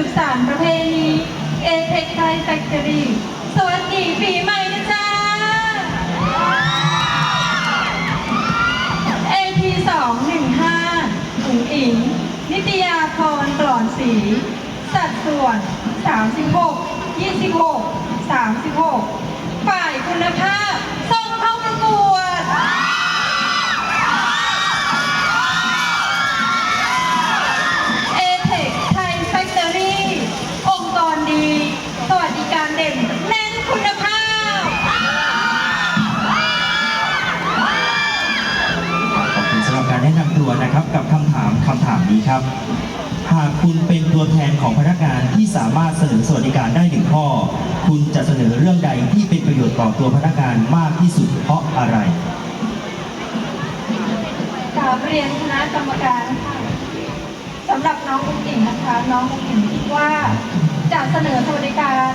ืบสานประเพณีเอเทคไทยแฟคทอรี่สวัสดีปีใหม่นะจ๊ะเอพีสองหนึ่งห้าถุงอิง นิตยาพรปลอนสี สัดส่วน 36 26 36 การแนะนำตัวนะครับกับคำถามคำถามนี้ครับ หากคุณเป็นตัวแทนของพนักงานที่สามารถเสนอสวัสดิการได้หนึ่งข้อ คุณจะเสนอเรื่องใดที่เป็นประโยชน์ต่อตัวพนักงานมากที่สุดเพราะอะไรกราบเรียนคณะกรรมการค่ะสำหรับน้องอุ้งอิงนะคะ น้องอุ้งอิงคิดว่าจะเสนอสวัสดิการ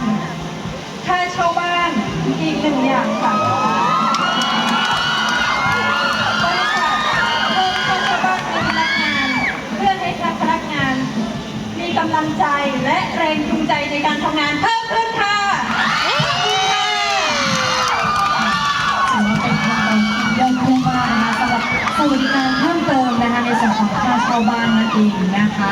ำลังใจและแรงจูงใจในการทำงานเพิ่มขึ้นค่ะขอบคุณค่ะถือว่าเป็นโครงการที่ยอดเยี่ยมมากนะคะสำหรับสวัสดิการเพิ่มเติมนะคะในส่วนของค่าเช่าบ้านนั่นเองนะคะ